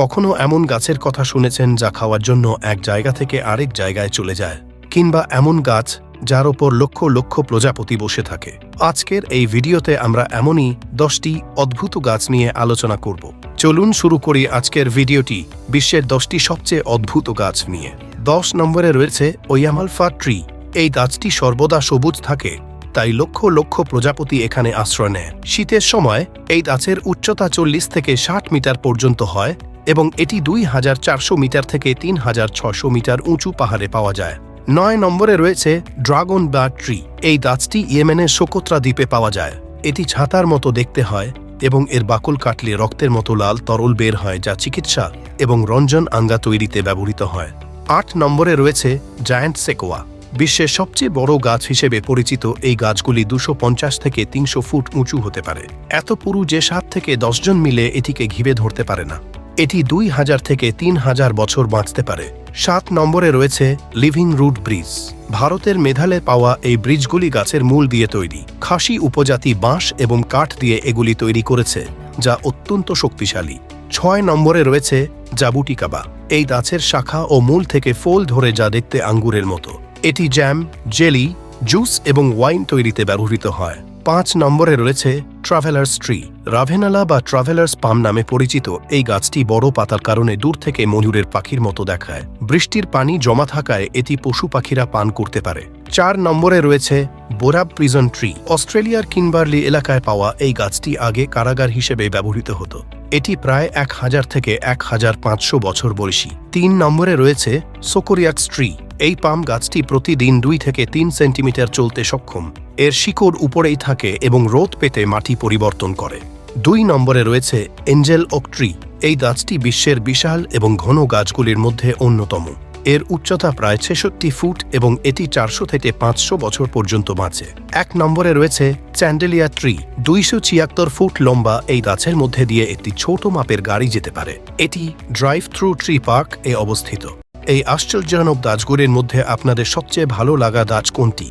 কখনো এমন গাছের কথা শুনেছেন যা খাওয়ার জন্য এক জায়গা থেকে আরেক জায়গায় চলে যায়, কিংবা এমন গাছ যার ওপর লক্ষ লক্ষ প্রজাপতি বসে থাকে। আজকের এই ভিডিওতে আমরা এমনই দশটি অদ্ভুত গাছ নিয়ে আলোচনা করব। চলুন শুরু করি আজকের ভিডিওটি বিশ্বের দশটি সবচেয়ে অদ্ভুত গাছ নিয়ে। দশ নম্বরে রয়েছে ওয়ামালফা ট্রি। এই গাছটি সর্বদা সবুজ থাকে, তাই লক্ষ লক্ষ প্রজাপতি এখানে আশ্রয় নেয়। শীতের সময় এই গাছের উচ্চতা চল্লিশ থেকে ষাট মিটার পর্যন্ত হয় এবং এটি দুই হাজার চারশো মিটার থেকে তিন হাজার ছশো মিটার উঁচু পাহাড়ে পাওয়া যায়। নয় নম্বরে রয়েছে ড্রাগন বা ট্রি। এই গাছটি ইয়েমেনের সোকোত্রা দ্বীপে পাওয়া যায়। এটি ছাতার মতো দেখতে হয় এবং এর বাকল কাটলে রক্তের মতো লাল তরল বের হয় যা চিকিৎসা এবং রঞ্জন আঙ্গা তৈরিতে ব্যবহৃত হয়। আট নম্বরে রয়েছে জায়ান্ট সেকোয়া। বিশ্বের সবচেয়ে বড় গাছ হিসেবে পরিচিত এই গাছগুলি দুশো পঞ্চাশ থেকে তিনশো ফুট উঁচু হতে পারে। এত পুরু যে সাত থেকে দশজন মিলে এটিকে ঘিরে ধরতে পারে না। এটি দুই হাজার থেকে তিন হাজার বছর বাঁচতে পারে। সাত নম্বরে রয়েছে লিভিং রুট ব্রিজ ভারতের মেধালে পাওয়া এই ব্রিজগুলি গাছের মূল দিয়ে তৈরি। খাসি উপজাতি বাঁশ এবং কাঠ দিয়ে এগুলি তৈরি করেছে, যা অত্যন্ত শক্তিশালী। ছয় নম্বরে রয়েছে জাবুটিকাবা এই গাছের শাখা ও মূল থেকে ফোল ধরে যা দেখতে আঙ্গুরের মতো। এটি জ্যাম জেলি জুস এবং ওয়াইন তৈরিতে ব্যবহৃত হয়। পাঁচ নম্বরে রয়েছে ট্রাভেলার্স ট্রি রাভেনালা বা ট্রাভেলার্স পাম নামে পরিচিত, এই গাছটি বড় পাতার কারণে দূর থেকে ময়ূরের পাখির মতো দেখায়। বৃষ্টির পানি জমা থাকায় এটি পশু পাখিরা পান করতে পারে। চার নম্বরে রয়েছে বোরাব প্রিজন ট্রি অস্ট্রেলিয়ার কিনবার্লি এলাকায় পাওয়া এই গাছটি আগে কারাগার হিসেবে ব্যবহৃত হতো। এটি প্রায় এক হাজার থেকে এক হাজার পাঁচশো বছর বয়সী। তিন নম্বরে রয়েছে সোকোরিয়াক্স ট্রি এই পাম গাছটি প্রতিদিন দুই থেকে তিন সেন্টিমিটার চলতে সক্ষম। এর শিকড় উপরেই থাকে এবং রোদ পেতে মাটি পরিবর্তন করে। দুই নম্বরে রয়েছে এঞ্জেল ওক ট্রি। এই গাছটি বিশ্বের বিশাল এবং ঘন গাছগুলির মধ্যে অন্যতম। এর উচ্চতা প্রায় ছেষট্টি ফুট এবং এটি চারশো থেকে পাঁচশো বছর পর্যন্ত বাঁচে। এক নম্বরে রয়েছে চ্যান্ডেলিয়া ট্রি। দুইশো ছিয়াত্তর ফুট লম্বা এই গাছের মধ্যে দিয়ে একটি ছোট মাপের গাড়ি যেতে পারে। এটি ড্রাইভ থ্রু ট্রি পার্ক এ অবস্থিত। এই আশ্চর্যজনক দাজগুলির মধ্যে আপনাদের সবচেয়ে ভালো লাগা দাজ কোনটি?